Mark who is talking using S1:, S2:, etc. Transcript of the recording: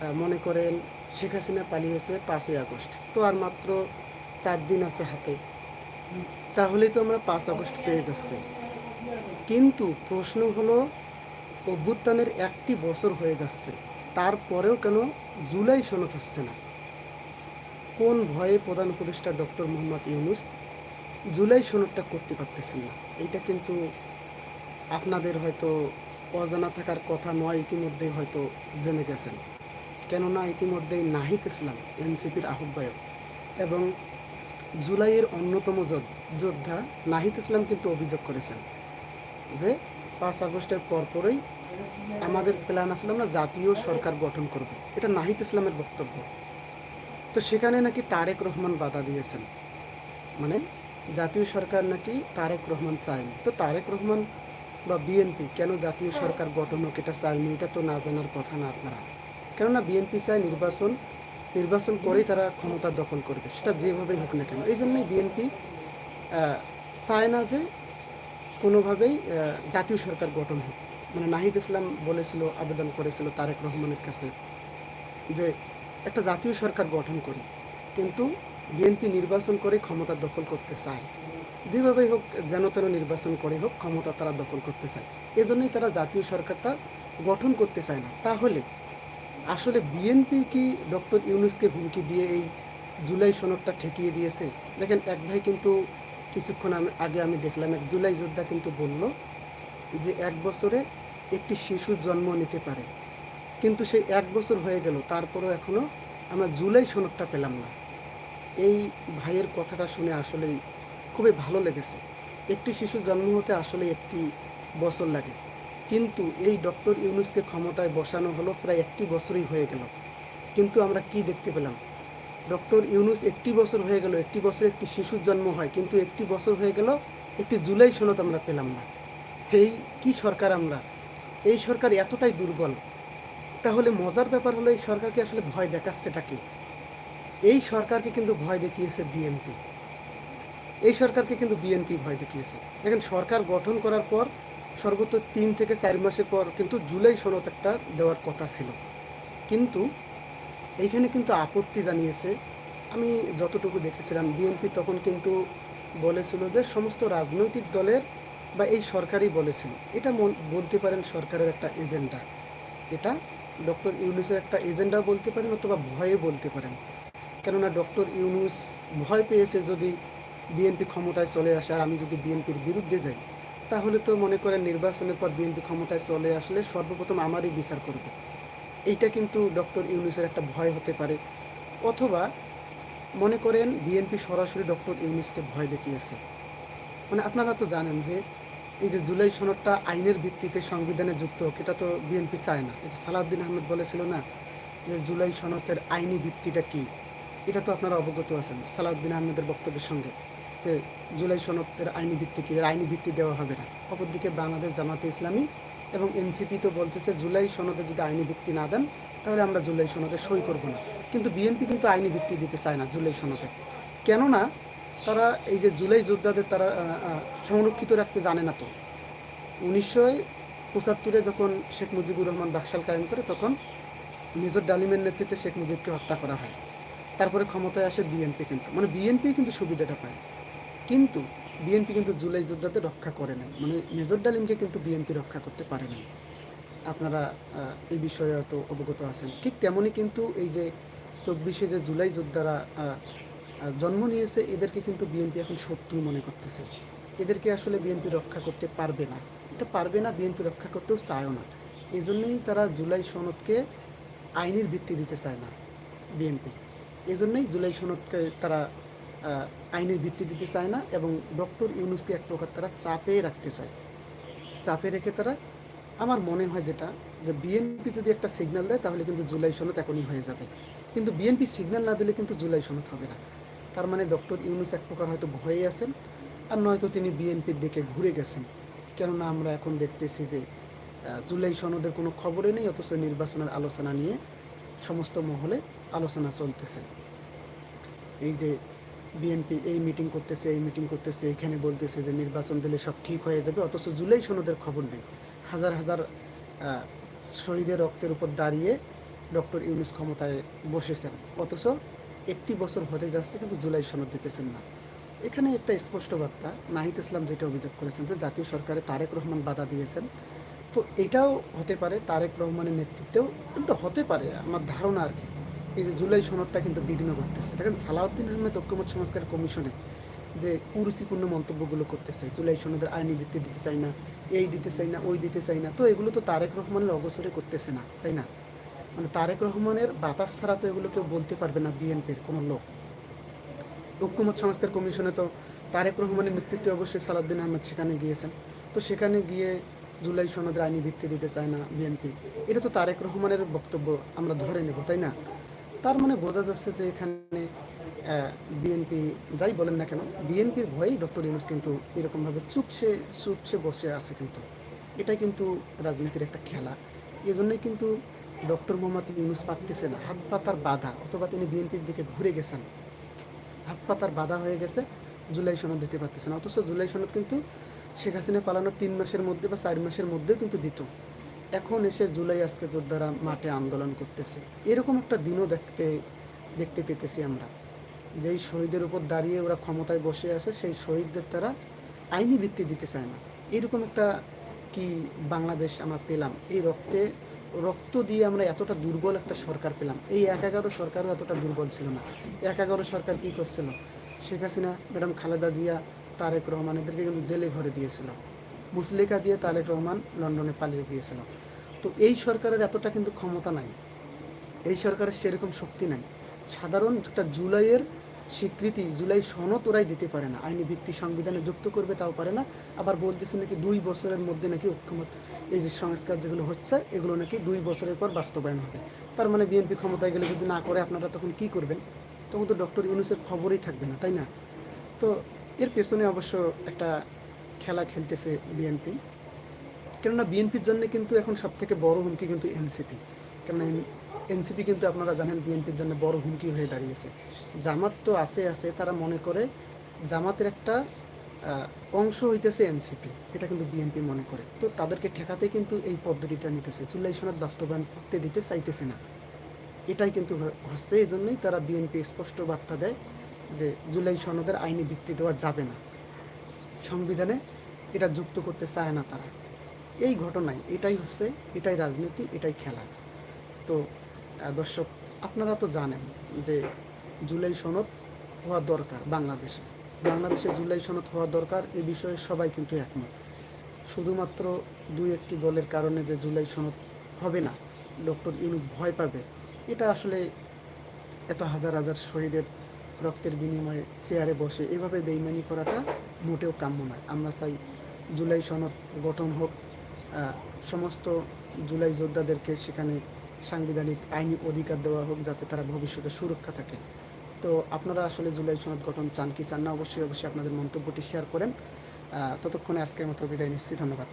S1: মনে করেন শেখ হাসিনা পালিয়েছে পাঁচই আগস্ট। তো আর মাত্র চার দিন আছে হাতে। তাহলেই তো আমরা পাঁচ আগস্ট পেয়ে যাচ্ছি। কিন্তু প্রশ্ন হলো, অভ্যুত্থানের একটি বছর হয়ে যাচ্ছে। তারপরেও কেন জুলাই সনদ হচ্ছে না? কোন ভয়ে প্রধান উপদেষ্টা ডক্টর মোহাম্মদ ইউনুস জুলাই সনদটা করতে পারতেছেন না? এটা কিন্তু আপনাদের হয়তো অজানা থাকার কথা নয়, ইতিমধ্যেই হয়তো জেনে গেছেন। কেননা ইতিমধ্যেই নাহিদ ইসলাম, এনসিপির আহ্বায়ক। এবং জুলাইয়ের অন্যতম যোদ্ধা নাহিদ ইসলাম কিন্তু অভিযোগ করেছেন যে পাঁচ আগস্টের পরপরই আমাদের প্ল্যান আসলে আমরা জাতীয় সরকার গঠন করব। এটা নাহিদ ইসলামের বক্তব্য। তো সেখানে নাকি তারেক রহমান বাধা দিয়েছেন। মানে জাতীয় সরকার নাকি তারেক রহমান চায়নি। তো তারেক রহমান বা বিএনপি কেন জাতীয় সরকার গঠন হোক এটা চায়নি, এটা তো না জানার কথা না আপনারা। কেননা বিএনপি চায় নির্বাচন নির্বাচন করেই তারা ক্ষমতা দখল করবে, সেটা যেভাবেই হোক না কেন। এই জন্যই বিএনপি চায় না যে কোনোভাবেই জাতীয় সরকার গঠন হোক। মানে নাহিদ ইসলাম বলেছিল, আবেদন করেছিল তারেক রহমানের কাছে যে একটা জাতীয় সরকার গঠন করি, কিন্তু বিএনপি নির্বাচন করে ক্ষমতা দখল করতে চায়। যেভাবেই হোক, যেন তেন নির্বাচন করে হোক, ক্ষমতা তারা দখল করতে চায়। এজন্যই তারা জাতীয় সরকারটা গঠন করতে চায় না। তাহলে আসলে বিএনপি কি ডক্টর ইউনুসকে হুমকি দিয়ে এই জুলাই সনদটা ঠেকিয়ে দিয়েছে? দেখেন, এক ভাই কিন্তু কিছুক্ষণ আগে আমি দেখলাম, এক জুলাই যোদ্ধা কিন্তু বলল যে এক বছরে একটি শিশু জন্ম নিতে পারে। কিন্তু সেই এক বছর হয়ে গেল, তারপরও এখনও আমরা জুলাই সনদটা পেলাম না। এই ভাইয়ের কথাটা শুনে আসলেই খুবই ভালো লেগেছে। একটি শিশু জন্ম হতে আসলে একটি বছর লাগে। কিন্তু এই ডক্টর ইউনুসকে ক্ষমতায় বসানো হলো প্রায় একটি বছরই হয়ে গেল। কিন্তু আমরা কি দেখতে পেলাম? ডক্টর ইউনুস একটি বছর হয়ে গেল, একটি বছর একটি শিশুর জন্ম হয়, কিন্তু একটি বছর হয়ে গেল, একটি জুলাই সনদ আমরা পেলাম না। এই কি সরকার আমরা? এই সরকার এতটাই দুর্বল। তাহলে মজার ব্যাপার হলো এই সরকারকে আসলে ভয় দেখাচ্ছেটা কি? এই সরকারকে কিন্তু ভয় দেখিয়েছে বিএনপি। এই সরকারকে কিন্তু বিএনপি ভয় দেখিয়েছে। দেখেন, সরকার গঠন করার পর সর্বোচ্চ তিন থেকে চার মাসের পর কিন্তু জুলাই সনদ একটা দেওয়ার কথা ছিল। কিন্তু এইখানে কিন্তু আপত্তি জানিয়েছে। আমি যতটুকু দেখেছিলাম বিএনপি তখন কিন্তু বলেছিল যে সমস্ত রাজনৈতিক দলের বা এই সরকারই বলেছিল। এটা বলতে পারেন সরকারের একটা এজেন্ডা। এটা ডক্টর ইউনুসের একটা এজেন্ডা বলতে পারেন অথবা ভয়ে বলতে পারেন। কেননা ডক্টর ইউনুস ভয় পেয়েছে যদি বিএনপি ক্ষমতায় চলে আসে আর আমি যদি বিএনপির বিরুদ্ধে যাই। তাহলে তো মনে করেন নির্বাচনের পর বিএনপি ক্ষমতায় চলে আসলে সর্বপ্রথম আমারই বিচার করবে। এইটা কিন্তু ডক্টর ইউনুসের একটা ভয় হতে পারে। অথবা মনে করেন বিএনপি সরাসরি ডক্টর ইউনুসকে ভয় দেখিয়েছে। মানে আপনারা তো জানেন যে এই যে জুলাই সনদটা আইনের ভিত্তিতে সংবিধানে যুক্ত হোক, এটা তো বিএনপি চায় না। এই যে সালাউদ্দিন আহমেদ বলেছিল না যে জুলাই সনদের আইনি ভিত্তিটা কি? এটা তো আপনারা অবগত আছেন সালাউদ্দিন আহমেদের বক্তব্যের সঙ্গে। যে জুলাই সনদের আইনি ভিত্তি কি? এর আইনি ভিত্তি দেওয়া হবে না। অপরদিকে বাংলাদেশ জামাতে ইসলামী এবং এনসিপি তো বলতেছে জুলাই সনদে যদি আইনি ভিত্তি না দেন, তাহলে আমরা জুলাই সনদে সই করব না। কিন্তু বিএনপি কিন্তু আইনি ভিত্তি দিতে চায় না জুলাই সনদে। কেননা তারা এই যে জুলাই যোদ্ধাদের তারা সংরক্ষিত রাখতে জানে না তো। উনিশশো পঁচাত্তরে যখন শেখ মুজিবুর রহমান বাকশাল কায়েম করে, তখন মেজর ডালিমের নেতৃত্বে শেখ মুজিবকে হত্যা করা হয়। তারপরে ক্ষমতায় আসে বিএনপি কিন্তু। মানে বিএনপি কিন্তু সুবিধাটা পায়। কিন্তু বিএনপি কিন্তু জুলাই যোদ্ধাদের রক্ষা করে নাই। মানে মেজর ডালিমকে কিন্তু বিএনপি রক্ষা করতে পারে নাই। আপনারা এই বিষয়ে হয়তো অবগত আছেন। ঠিক তেমনই কিন্তু এই যে চব্বিশে যে জুলাই যোদ্ধারা জন্ম নিয়েছে, এদেরকে কিন্তু বিএনপি এখন শত্রু মনে করতেছে। এদেরকে আসলে বিএনপি রক্ষা করতে পারবে না। এটা পারবে না বিএনপি রক্ষা করতেও চায়ও না। এই জন্যই তারা জুলাই সনদকে আইনের ভিত্তি দিতে চায় না বিএনপি এই জন্যই জুলাই সনদকে তারা আইনের ভিত্তি দিতে চায় না এবং ডক্টর ইউনুসকে এক প্রকার তারা চাপে রাখতে চায়। চাপে রেখে তারা, আমার মনে হয় যেটা, যে বিএনপি যদি একটা সিগন্যাল দেয়, তাহলে কিন্তু জুলাই সনদ এখনই হয়ে যাবে। কিন্তু বিএনপি সিগন্যাল না দিলে কিন্তু জুলাই সনদ হবে না। তার মানে ডক্টর ইউনুস এক প্রকার হয়তো ভয়ে আছেন আর নয়তো তিনি বিএনপির দিকে ঘুরে গেছেন। কেননা আমরা এখন দেখতেছি যে জুলাই সনদের কোনো খবরই নেই, অথচ নির্বাচনের আলোচনা নিয়ে সমস্ত মহলে আলোচনা চলতেছে। এই যে বিএনপি এই মিটিং করতেছে, এই মিটিং করতেছে, এখানে বলতেছে যে নির্বাচন দিলে সব ঠিক হয়ে যাবে। অথচ জুলাই সনদের খবর নেই। হাজার হাজার শহীদের রক্তের উপর দাঁড়িয়ে ডক্টর ইউনুস ক্ষমতায় বসেছেন। অথচ একটি বছর হতে যাচ্ছে কিন্তু জুলাই সনদ দিতেছেন না। এখানে একটা স্পষ্ট বার্তা, নাহিদ ইসলাম যেটা অভিযোগ করেছেন যে জাতীয় সরকারে তারেক রহমান বাধা দিয়েছেন। তো এটাও হতে পারে তারেক রহমানের নেতৃত্বেও, এটা হতে পারে, আমার ধারণা আর কি। এই যে জুলাই সনদটা কিন্তু বিঘ্ন ঘটতেছে। দেখেন সালাউদ্দিন আহমেদ ঐক্যমত সংস্কার কমিশনে যে কুরুচিপূর্ণ মন্তব্যগুলো করতেছে, জুলাই সনদের আইনি ভিত্তি দিতে চাই না, এই দিতে চাই না, ওই দিতে চাই না, তো এগুলো তো তারেক রহমানের অবসরে করতেছে না, তাই না? মানে তারেক রহমানের বাতাস ছাড়া তো এগুলো কেউ বলতে পারবে না বিএনপির কোনো লোক। ঐক্যমত সংস্কার কমিশনে তো তারেক রহমানের নেতৃত্বে অবশ্যই সালাউদ্দিন আহমেদ সেখানে গিয়েছেন। তো সেখানে গিয়ে জুলাই সনদের আইনি ভিত্তি দিতে চায় না বিএনপি। এটা তো তারেক রহমানের বক্তব্য, আমরা ধরে নেব, তাই না? তার মানে বোঝা যাচ্ছে যে এখানে বিএনপি যাই বলেন না কেন বিএনপির ভয়েই ডক্টর ইউনুস কিন্তু এরকমভাবে চুপসে চুপসে বসে আছে কিন্তু। এটাই কিন্তু রাজনীতির একটা খেলা। এজন্যই কিন্তু ডক্টর মোহাম্মদ ইউনুস পারতেছে না। হাত পাতার বাধা, অথবা তিনি বিএনপির দিকে ঘুরে গেছেন। হাত পাতার বাধা হয়ে গেছে, জুলাই সনদ দিতে পারতেছে না। অথচ জুলাই সনদ কিন্তু শেখ হাসিনা পালানোর তিন মাসের মধ্যে বা চার মাসের মধ্যেও কিন্তু দিত। এখন এসে জুলাই আজকে যোদ্ধারা মাঠে আন্দোলন করতেছে। এরকম একটা দিনও দেখতে দেখতে পেতেছি আমরা। যেই শহীদের উপর দাঁড়িয়ে ওরা ক্ষমতায় বসে আছে, সেই শহীদদের তারা আইনি ভিত্তি দিতে চায় না। এরকম একটা কি বাংলাদেশ আমরা পেলাম। এই রক্তে, রক্ত দিয়ে আমরা এতটা দুর্বল একটা সরকার পেলাম। এই এক এগারো সরকারও এতটা দুর্বল ছিল না। এক এগারো সরকার কি করছিল? শেখ হাসিনা, ম্যাডাম খালেদা জিয়া, তারেক রহমান এদেরকে কিন্তু জেলে ভরে দিয়েছিল। মুসলিকা দিয়ে তারেক রহমান লন্ডনে পালিয়ে গিয়েছিল। তো এই সরকারের এতটা কিন্তু ক্ষমতা নাই। এই সরকারের সেরকম শক্তি নাই। সাধারণ একটা জুলাইয়ের স্বীকৃতি, জুলাই সনদ ওরাই দিতে পারে না। আইনি ভিত্তি সংবিধানে যুক্ত করবে তাও পারে না। আবার বলতেছে নাকি দুই বছরের মধ্যে নাকি ঐক্যমত, এই যে সংস্কার যেগুলো হচ্ছে, এগুলো নাকি দুই বছরের পর বাস্তবায়ন হবে। তার মানে বিএনপি ক্ষমতায় গেলে যদি না করে, আপনারা তখন কি করবেন? তখন তো ডক্টর ইউনুসের খবরই থাকবে না, তাই না? তো এর পেছনে অবশ্য একটা খেলা খেলতেছে বিএনপি কেননা বিএনপির জন্য কিন্তু এখন সব থেকে বড় হুমকি কিন্তু এনসিপি কেননা এনসিপি কিন্তু আপনারা জানেন বিএনপির জন্য বড় হুমকি হয়ে দাঁড়িয়েছে। জামাত তো আছে আছে, তারা মনে করে জামাতের একটা অংশ হইতেছে এনসিপি এটা কিন্তু বিএনপি মনে করে। তো তাদেরকে ঠেকাতে কিন্তু এই পদ্ধতিটা নিতেছে। চুল্লাই সনদ বাস্তবায়ন করতে দিতে চাইতেছে না। এটাই কিন্তু হচ্ছে এই জন্যই তারা বিএনপি স্পষ্ট বার্তা দেয় যে জুলাই সনদের আইনি ভিত্তি দেওয়া যাবে না। সংবিধানে এটা যুক্ত করতে চায় না তারা। এই ঘটনায় এটাই হচ্ছে, এটাই রাজনীতি, এটাই খেলা। তো দর্শক, আপনারা তো জানেন যে জুলাই সনদ হওয়া দরকার বাংলাদেশে। বাংলাদেশে জুলাই সনদ হওয়া দরকার এ বিষয়ে সবাই কিন্তু একমত। শুধুমাত্র দুই একটি দলের কারণে যে জুলাই সনদ হবে না, ডক্টর ইউনুস ভয় পাবে, এটা আসলে এত হাজার হাজার শহীদের রক্তের বিনিময়ে চেয়ারে বসে এভাবে বেইমানি করাটা মোটেও কাম্য নয়। আমরা চাই জুলাই সনদ গঠন হোক সমস্ত জুলাই যোদ্ধাদেরকে সেখানে সাংবিধানিক আইনি অধিকার দেওয়া হোক যাতে তারা ভবিষ্যতে সুরক্ষা থাকে। তো আপনারা আসলে জুলাই সনদ গঠন চান কি চান না, অবশ্যই অবশ্যই আপনাদের মন্তব্যটি শেয়ার করেন। ততক্ষণে আজকের মতো বিদায় নিশ্চিত ধন্যবাদ।